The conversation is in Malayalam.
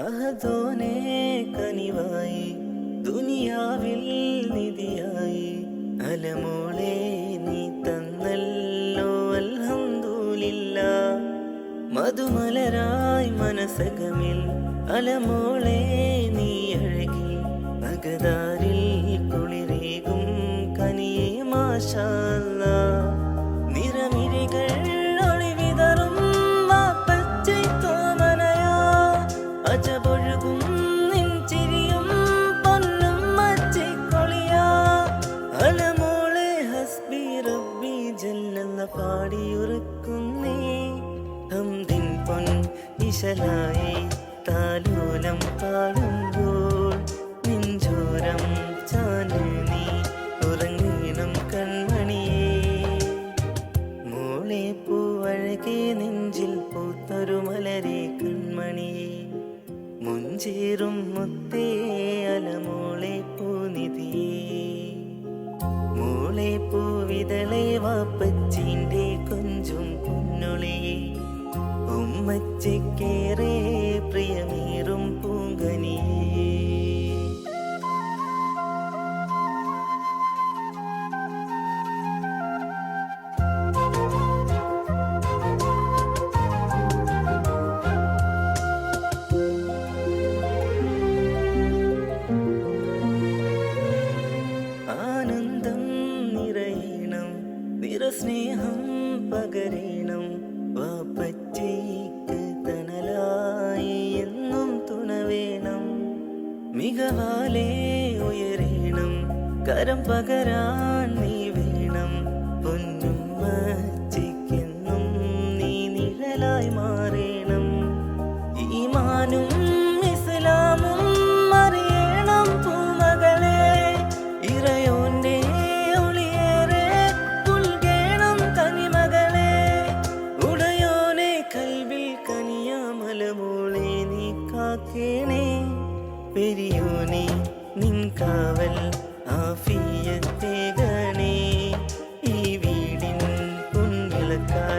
പടച്ചോനെ കനിവായി ദുനിയാവിൽ നിധിയായി. അലമോളെ നീ തന്നല്ലോ അൽഹംദുലില്ല. മധുമലരായി മനസകമിൽ അലമോളെ നീ അഴകി. അകതാരിൽ കുളിരേകും കനിയെ മാഷാല്ല ജല്ലെന്ന പാടിയുറക്കുന്നേ ഹംദിൻ പൊൻ ഇശലായി താലോലം പാടുമ്പോൾ നെഞ്ചോരം ചാനു നീ ഉറങ്ങീണം കൺമണിയേ. മോളെ പൂവഴകെ നെഞ്ചിൽ പൂത്തൊരു മലരെ കൺമണിയേ. മുഞ്ചേറും മുത്തേ അലമോളെ പൂവിതളെ വാപ്പച്ചിന്റെ കൊഞ്ചും പൊന്നൊളിയെ ഉമ്മച്ചക്കേറെ നിറസ്നേഹം പകരണം വാപ്പച്ചയ്ക്ക് തണലായി എന്നും തുണ വേണം മികവാലേ ഉയരണം കരം പകരാൻ നീ വേണം. പൊന്നും മച്ചിക്കെന്നും നീ നിഴലായി മാറണം. ഈമാനും കാക്കണേ പെരിയോനെ നിൻ കാവൽ ആഫിയത്തേകണേ ഈ വീടിൻ പൊൻവിളക്കാ